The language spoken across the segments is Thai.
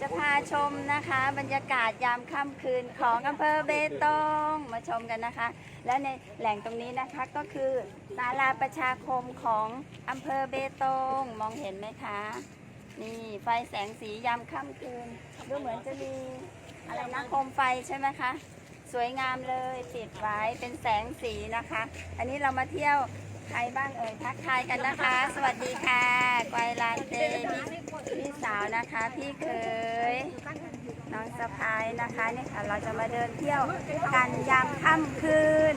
จะพาชมนะคะ บรรยากาศยามค่ำคืนของอำเภอเบตงมาชมกันนะคะ และในแหล่งตรงนี้นะคะก็คือศาลาประชาคมของอำเภอเบตงมองเห็นไหมคะ นี่ไฟแสงสียามค่ำคืนดูเหมือนจะมีอะไรนะโคมไฟใช่ไหมคะสวยงามเลยติดไว้เป็นแสงสีนะคะ อันนี้เรามาเที่ยว ใครบ้างเอ่ยทักทายกันนะคะ สวัสดีค่ะกวายลานเตพี่พี่สาวนะคะ พี่เคยน้องสะพายนะคะเนี่ยค่ะเราจะมาเดินเที่ยวกันยามค่ำคืน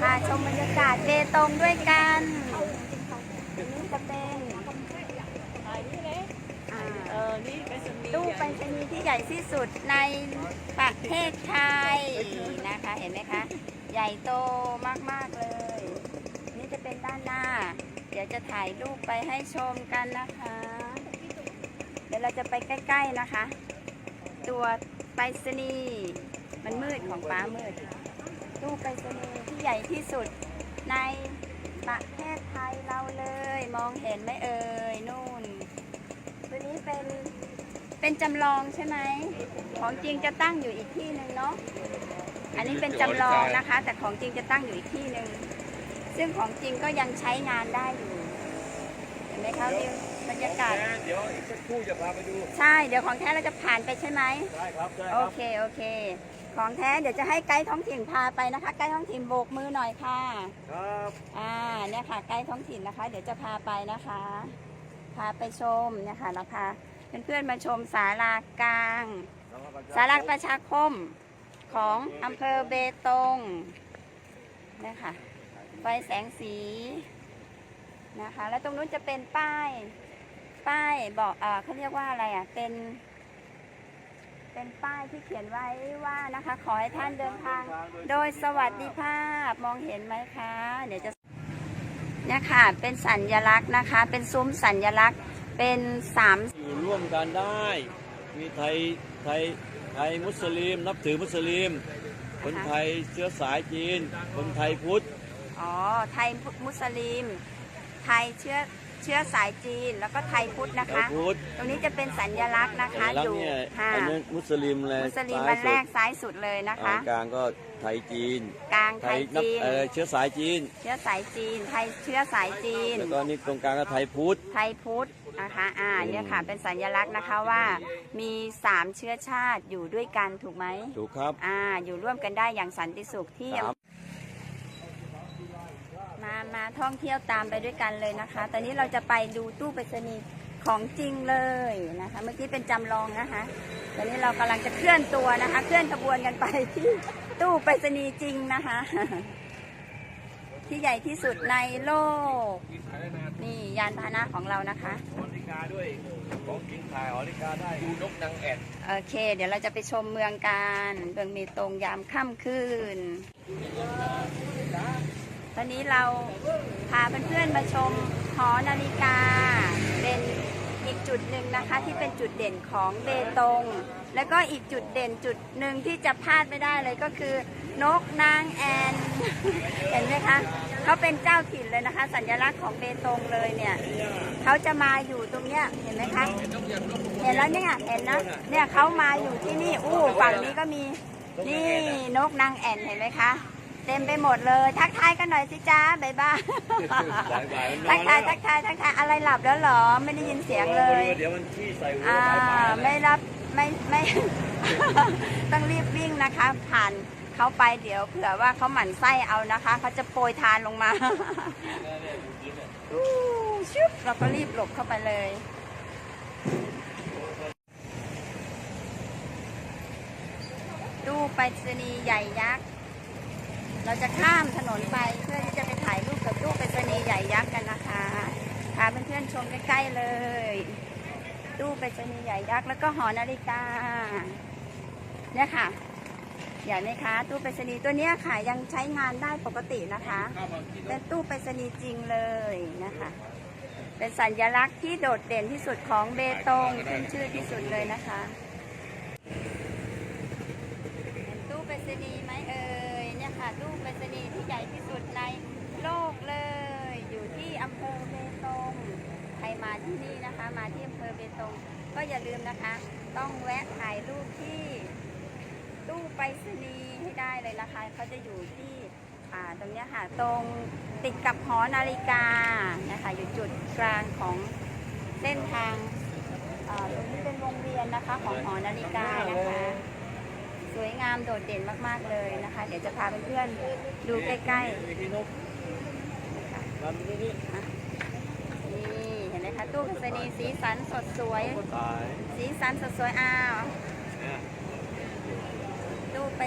พาชมบรรยากาศเบตงด้วยกันนนี้จะเป็นตู้ไปรษณีย์ที่ใหญ่ที่สุดในประเทศไทยนะคะ เห็นไหมคะ ใหญ่โตมาก ๆ เลย นี่จะเป็นด้านหน้า เดี๋ยวจะถ่ายรูปไปให้ชมกันนะคะ เดี๋ยวเราจะไปใกล้ ๆนะคะ ตัวไปรษณีย์มันมืดของป้ามืด ตู้ไปรษณีย์ที่ใหญ่ที่สุดในประเทศไทยเราเลย มองเห็นไหมเอ่ยนู่น ตัวนี้เป็นเป็นจำลองใช่ไหม ของจริงจะตั้งอยู่อีกที่หนึ่งเนาะ อันนี้เป็นจำลองนะคะ แต่ของจริงจะตั้งอยู่อีกที่หนึ่ง ซึ่งของจริงก็ยังใช้งานได้อยู่ เห็นไหมคะวิวบรรยากาศ เดี๋ยวอีกสักครู่จะพาไปดู ใช่ เดี๋ยวของแท้เราจะผ่านไปใช่ไหม ได้ครับได้คโอรับ เค โอเค ของแท้เดี๋ยวจะให้ไกด์ท้องถิ่นพาไปนะคะ ไกด์ท้องถิ่นโบกมือหน่อยค่ะ ครับอ่า เนี่ยค่ะ ไกด์ท้องถิ่นนะคะ เดี๋ยวจะพาไปนะคะ พาไปชมเนี่ยค่ะเราพาเพื่อนๆมาชมศาลากลาง สาราประชาคมของอำเภอเบตงนะคะ ไฟแสงสีนะคะ แล้วตรงนู้นจะเป็นป้าย ป้ายบอกเออเขาเรียกว่าอะไรอะ เป็น เป็นป้ายที่เขียนไว้ว่านะคะ ขอให้ท่านเดินทาง โดยสวัสดิภาพมองเห็นไหมคะ เดี๋ยวจะเนี่ยค่ะ เป็นสัญลักษณ์นะคะ เป็นซุ้มสัญลักษณ์เป็นสามอยู่ร่วมกันได้ มีไทยไทยไทยมุสลิม นับถือมุสลิม คนไทยเชื้อสายจีน คนไทยพุทธ อ๋อ ไทยมุสลิม ไทยเชื้อเชื้อสายจีน แล้วก็ไทยพุทธนะไทยคะพุทธ ตรงนี้จะเป็นสัญลักษณ์นะคะแล้วอยู่เนี่ยค่ะอันนี้มุสลิมเลยมุสลิมซ้ามัยนสุแรดกซ้ายสุดเลยนะอ่าคะ กลางก็ไทยจีน กลางไทยนับจีน เออเชื้อสายจีน เชื้อสายจีน ไทยเชื้อสายจีน แล้วก็นี่ตรงกลางก็ไทยพุทธ ไทยพุทธนะคะ อ่าอืมเนี่ยค่ะ เป็นสัญลักษณ์นะคะว่า มีสามเชื้อชาติอยู่ด้วยกันถูกไหม ถูกครับ อ่า อยู่ร่วมกันได้อย่างสันติสุขที่ ครับ มามาท่องเที่ยวตามไปด้วยกันเลยนะคะ ตอนนี้เราจะไปดูตู้ไปรษณีย์ของจริงเลยนะคะ เมื่อกี้เป็นจำลองนะคะ ตอนนี้เรากำลังจะเคลื่อนตัวนะคะ เคลื่อนขบวนกันไปที่ตู้ไปรษณีย์จริงนะคะ ที่ใหญ่ที่สุดในโลก นี่ยานพาหนะของเรานะคะหอนาฬิกาด้วยของจริงถ่ายหอนาฬิกาได้ดูนกนางแอ่นโอเค เดี๋ยวเราจะไปชมเมืองการเมืองเมตงยามค่ำคืน ตอนนี้เราพาเพื่อนๆมาชมหอนาฬิกา เป็นอีกจุดหนึ่งนะคะที่เป็นจุดเด่นของเบตง แล้วก็อีกจุดเด่นจุดหนึ่งที่จะพลาดไม่ได้เลยก็คือนกนางแอน เห็นไหมคะเขาเป็นเจ้าถิ่นเลยนะคะ สัญลักษณ์ของเบตงเลยเนี่ยเขาจะมาอยู่ตรงเนี้ยเห็นไหมคะเห็นแล้วเนี่ยเห็นนะเนี่ยเขามาอยู่ที่นี่อู้ฝั่งนี้ก็มีนี่นกนางแอ่นเห็นไหมคะ เต็มไปหมดเลย ทักทายกันหน่อยสิจ้าบ๊ายบายบ๊ายบายทักทายทักทายทักทายอะไรหลับแล้วเหรอ ไม่ได้ยินเสียงเลยเดี๋ยวมันขี้ใส่หัวอ่าสายพานไม่รับไม่ไม่ต้องรีบวิ่งนะคะ ผ่านเขาไปเดี๋ยวเผื่อว่าเขาหมั่นไส้เอานะคะเขาจะโปรยทานลงมาอู้ชึบเราก็รีบหลบเข้าไปเลยตู้ไปรษณีย์ใหญ่ยักษ์ เราจะข้ามถนนไปเพื่อที่จะไปถ่ายรูปกับตู้ไปรษณีย์ใหญ่ยักษ์กันนะคะพาเพื่อนๆชมใกล้ๆเลยตู้ไปรษณีย์ใหญ่ยักษ์แล้วก็หอนาฬิกา เนี่ยค่ะเห็นไหมคะ ตู้ไปรษณีย์ตัวนี้ค่ะยังใช้งานได้ปกตินะคะ เป็นตู้ไปรษณีย์จริงเลยนะคะ เป็นสัญลักษณ์ที่โดดเด่นที่สุดของเบตงขึ้นชื่อที่สุดเลยนะคะเห็นตู้ไปรษณีย์ไหมเอ่ย ตู้ไปรษณีย์ที่ใหญ่ที่สุดในโลกเลย อยู่ที่อำเภอเบตงใครมาที่นี่นะคะ มาที่อำเภอเบตงก็อย่าลืมนะคะ ต้องแวะถ่ายรูปที่ตู้ไปรษณีย์ให้ได้เลยนะคะเขาจะอยู่ที่อ่าตรงนี้ค่ะตรงติดกับหอนาฬิกานะคะอยู่จุดกลางของเส้นทางอ่าตรงนี้เป็นวงเวียนนะคะของหอนาฬิกานะคะ วยงามโดดเด่นมากๆเลยนะคะ เดี๋ยวจะพาเพื่อนๆดูใกล้ๆมีพี่นกมันนี่นี่นี่เห็นไหมคะตู้ไปรษณีย์สีสันสดสวยตายสีสันสดสวยอ้าวเนี่ยตู้ไป